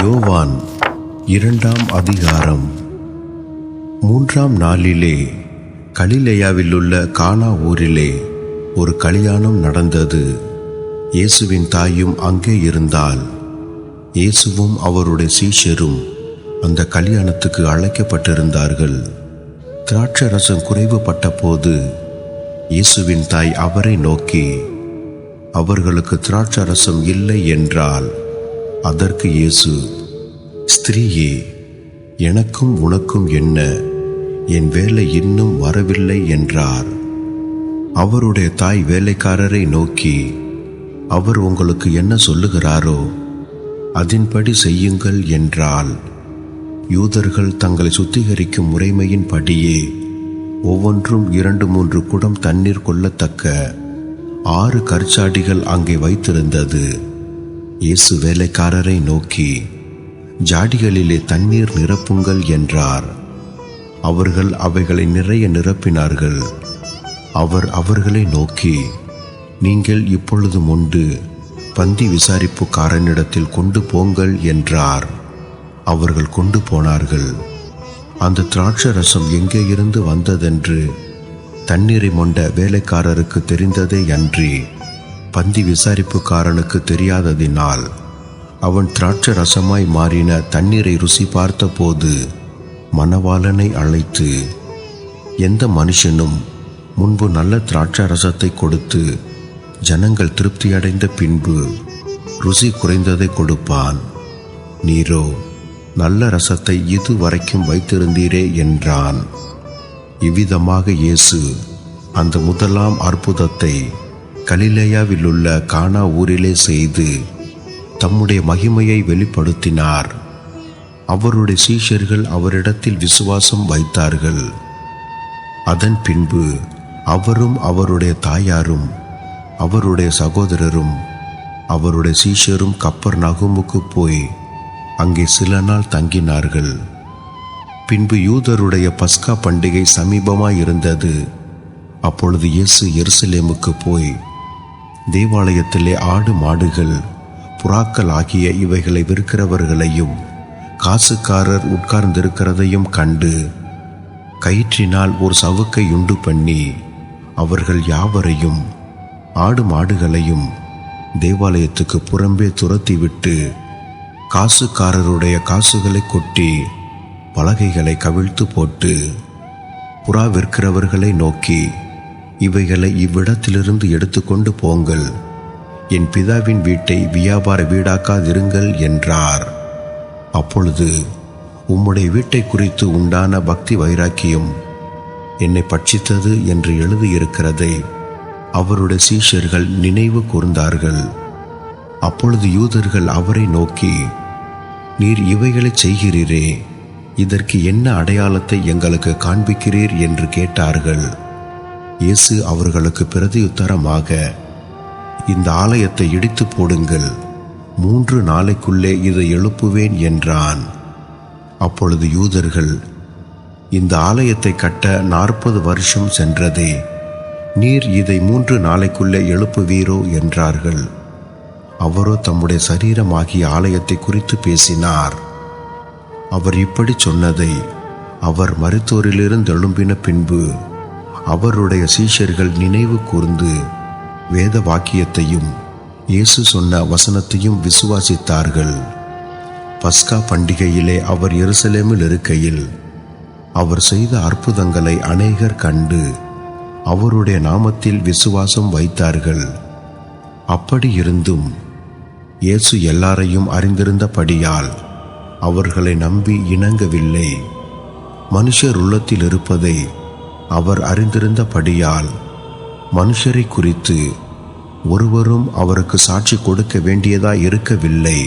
யோவான் இரண்டாம் அதிகாரம். மூன்றாம் நாளிலே கலிலேயாவிலுள்ள கானா ஊரிலே ஒரு கல்யாணம் நடந்தது. இயேசுவின் தாயும் அங்கே இருந்தால் இயேசுவும் அவருடைய சீஷரும் அந்த கல்யாணத்துக்கு அழைக்கப்பட்டிருந்தார்கள். திராட்சை ரசம் குறைவுபட்ட போது இயேசுவின் தாய் அவரை நோக்கி அவர்களுக்கு திராட்சை ரசம் இல்லை என்றால் அதற்கு இயேசு ஸ்திரீயே எனக்கும் உனக்கும் என்ன? என் வேலை இன்னும் வரவில்லை என்றார். அவருடைய தாய் வேலைக்காரரை நோக்கி அவர் உங்களுக்கு என்ன சொல்லுகிறாரோ அதன்படி செய்யுங்கள் என்றால் யூதர்கள் தங்களை சுத்திகரிக்கும் முறைமையின்படியே ஒவ்வொன்றும் இரண்டு மூன்று குடம் தண்ணீர் கொள்ளத்தக்க ஆறு கற்சாடிகள் அங்கே வைத்திருந்தது. இயேசு வேலைக்காரரை நோக்கி ஜாடிகளிலே தண்ணீர் நிரப்புங்கள் என்றார். அவர்கள் அவைகளை நிறைய நிரப்பினார்கள். அவர் அவர்களை நோக்கி நீங்கள் இப்பொழுது உண்டு பந்தி விசாரிப்புக்காரனிடத்தில் கொண்டு போங்கள் என்றார். அவர்கள் கொண்டு போனார்கள். அந்த திராட்சை ரசம் எங்கே இருந்து வந்ததென்று தண்ணீரை மொண்ட வேலைக்காரருக்கு தெரிந்ததே அன்றி பந்தி விசாரிப்புக்காரனுக்கு தெரியாததினால் அவன் திராட்சை ரசமாய் மாறின தண்ணீரை ருசி பார்த்தபோது மணவாளனை அழைத்து எந்த மனுஷனும் முன்பு நல்ல திராட்சை ரசத்தை கொடுத்து ஜனங்கள் திருப்தியடைந்த பின்பு ருசி குறைந்ததை கொடுப்பான். நீரோ நல்ல ரசத்தை இது வரைக்கும் வைத்திருந்தீரே என்றான். இவ்விதமாக இயேசு அந்த முதலாம் அற்புதத்தை கலிலேயாவிலுள்ள கானா ஊரிலே செய்து தம்முடைய மகிமையை வெளிப்படுத்தினார். அவருடைய சீஷர்கள் அவரிடத்தில் விசுவாசம் வைத்தார்கள். அதன் பின்பு அவரும் அவருடைய தாயாரும் அவருடைய சகோதரரும் அவருடைய சீஷரும் கப்பர் நகுமுக்கு போய் அங்கே சில நாள் தங்கினார்கள். பின்பு யூதருடைய பஸ்கா பண்டிகை சமீபமாயிருந்தது. அப்பொழுது இயேசு எருசலேமுக்கு போய் தேவாலயத்திலே ஆடு மாடுகள் புறாக்கள் ஆகிய இவைகளை விற்கிறவர்களையும் காசுக்காரர் உட்கார்ந்திருக்கிறதையும் கண்டு கயிற்றினால் ஒரு சவுக்கை உண்டு பண்ணி அவர்கள் யாவரையும் ஆடு மாடுகளையும் தேவாலயத்துக்கு புறம்பே துரத்திவிட்டு காசுக்காரருடைய காசுகளை கொட்டி பலகைகளை கவிழ்த்து போட்டு புறா விற்கிறவர்களை நோக்கி இவைகளை இவ்விடத்திலிருந்து எடுத்துக்கொண்டு போங்கள். என் பிதாவின் வீட்டை வியாபார வீடாக்காதிருங்கள் என்றார். அப்பொழுது உம்முடைய வீட்டை குறித்து உண்டான பக்தி வைராக்கியம் என்னை பட்சித்தது என்று எழுதியிருக்கிறதை அவருடைய சீஷர்கள் நினைவு கூர்ந்தார்கள். அப்பொழுது யூதர்கள் அவரை நோக்கி நீர் இவைகளை செய்கிறீரே இதற்கு என்ன அடையாளத்தை எங்களுக்கு காண்பிக்கிறீர்? என்று கேட்டார்கள். இயேசு அவர்களுக்கு பிரதியுத்தரமாக இந்த ஆலயத்தை இடித்து போடுங்கள் மூன்று நாளைக்குள்ளே இதை எழுப்புவேன் என்றான். அப்பொழுது யூதர்கள் இந்த ஆலயத்தை கட்ட நாற்பது வருஷம் சென்றதே நீர் இதை மூன்று நாளைக்குள்ளே எழுப்புவீரோ என்றார்கள். அவரோ தம்முடைய சரீரமாகிய ஆலயத்தை குறித்து பேசினார். அவர் இப்படி சொன்னதை அவர் மருத்துவரிலிருந்து எழும்பின பின்பு அவருடைய சீஷர்கள் நினைவு கூர்ந்து வேத வாக்கியத்தையும் இயேசு சொன்ன வசனத்தையும் விசுவாசித்தார்கள். பஸ்கா பண்டிகையிலே அவர் எருசலேமில் இருக்கையில் அவர் செய்த அற்புதங்களை அநேகர் கண்டு அவருடைய நாமத்தில் விசுவாசம் வைத்தார்கள். அப்படி இருந்தும் இயேசு எல்லாரையும் அறிந்திருந்தபடியால் அவர்களை நம்பி இணங்கவில்லை. மனுஷர் உள்ளத்தில் இருப்பதை அவர் அறிந்திருந்தபடியால் மனுஷரை குறித்து ஒருவரும் அவருக்கு சாட்சி கொடுக்க வேண்டியதாய் இருக்கவில்லை